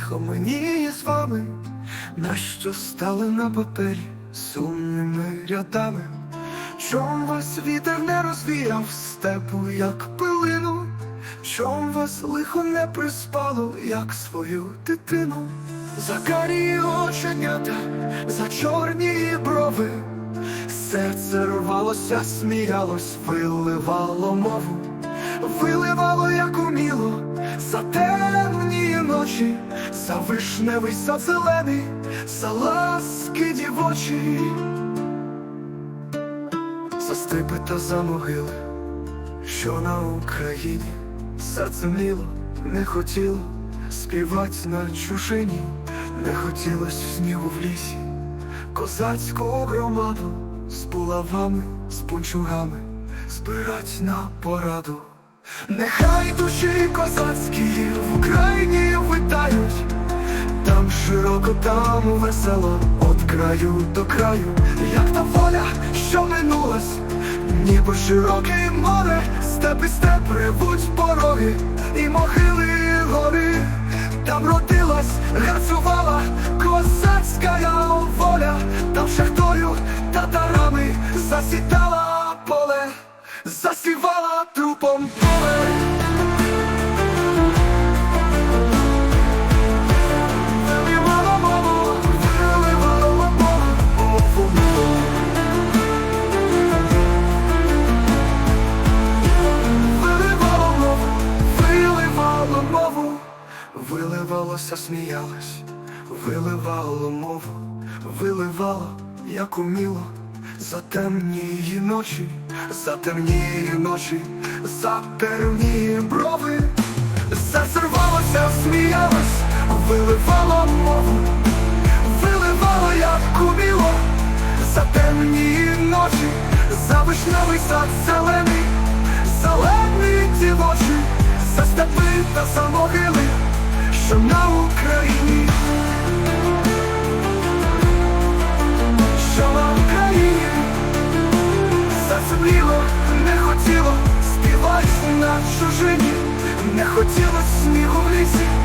лихо мені з вами, нащо стали на папері сумними рядами? Чом вас вітер не розвіяв степу, як пилину? Чом вас лихо не приспало, як свою дитину? За карі оченята, за чорні брови, серце рвалося, сміялось, виливало мову, виливало, як уміло, за темні ночі, за вишневий сад зелений, за ласки дівочі, за степи та за могили, що на Україні серце не хотіло співать на чужині, не хотілось снігу в лісі, козацьку громаду з булавами, з пунчугами збирать на пораду. Нехай душі козацькі в Україні широко, там весело, от краю до краю, як та воля, що минулась, ніби широке море, степи степ ревуть пороги, і могили гори, там родилась, гарцювала козацька воля, там шахтою татарами засідала поле, засівала трупом поле. Виливало мову, виливалося, сміялось, виливало мову, виливало, як уміло, за темні ночі, за темні ночі, за темні брови, зазирвалося, сміялось, виливало мову, виливало, як уміло, за темні ночі, за вишневий сад зелений. Зелені дівочі, за степи та за могили, що на Україні, що на Україні, зацепліло, не хотіло співать на чужині, не хотіло снігу в лісі.